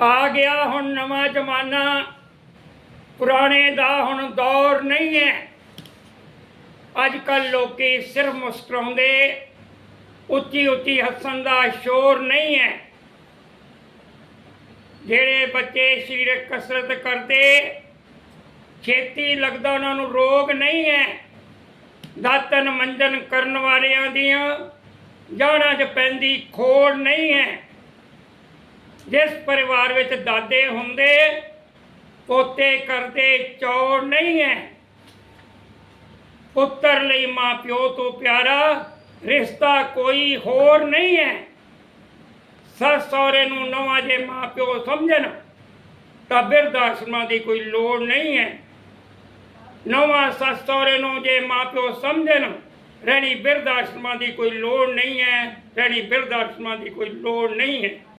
ਆ ਗਿਆ ਹੁਣ ਨਵਾਂ ਜ਼ਮਾਨਾ। ਪੁਰਾਣੇ ਦਾ ਹੁਣ ਦੌਰ ਨਹੀਂ ਹੈ। ਅੱਜ ਕੱਲ ਲੋਕੀ ਸਿਰਫ ਮੁਸਕਰਾਉਂਦੇ। ਉੱਚੀ ਉੱਚੀ ਹੱਸਣ ਦਾ ਸ਼ੋਰ ਨਹੀਂ ਹੈ। ਜਿਹੜੇ ਬੱਚੇ ਸਰੀਰਕ ਕਸਰਤ ਕਰਦੇ, ਛੇਤੀ ਲੱਗਦਾ ਉਹਨਾਂ ਨੂੰ ਰੋਗ ਨਹੀਂ ਹੈ। ਦਾਤਨ ਮੰਜਨ ਕਰਨ ਵਾਲਿਆਂ ਦੀਆਂ ਜਾਣਾਂ 'ਚ ਪੈਂਦੀ ਖੋੜ ਨਹੀਂ ਹੈ। ਜਿਸ ਪਰਿਵਾਰ ਵਿੱਚ ਦਾਦੇ ਹੁੰਦੇ, ਪੋਤੇ ਕਰਦੇ ਚੌੜ ਨਹੀਂ ਹੈ ਪੁੱਤਰ ਲਈ ਮਾਂ ਪਿਓ ਤੋਂ ਪਿਆਰਾ, ਰਿਸ਼ਤਾ ਕੋਈ ਹੋਰ ਨਹੀਂ ਹੈ ਸੱਸ ਸਹੁਰੇ ਨੂੰ ਨਵਾਂ ਜੇ ਮਾਂ ਪਿਓ ਸਮਝਣ, ਤਾਂ ਬਿਰਧ ਆਸ਼ਰਮਾਂ ਦੀ ਕੋਈ ਲੋੜ ਨਹੀਂ ਹੈ ਨਵਾਂ ਸੱਸ ਸਹੁਰੇ ਨੂੰ ਜੇ ਮਾਂ ਪਿਓ ਸਮਝਣ, ਰਹਿਣੀ ਬਿਰਧ ਆਸ਼ਰਮਾਂ ਦੀ ਕੋਈ ਲੋੜ ਨਹੀਂ ਹੈ ਰਹਿਣੀ ਬਿਰਧ ਆਸ਼ਰਮਾਂ ਦੀ ਕੋਈ ਲੋੜ ਨਹੀਂ ਹੈ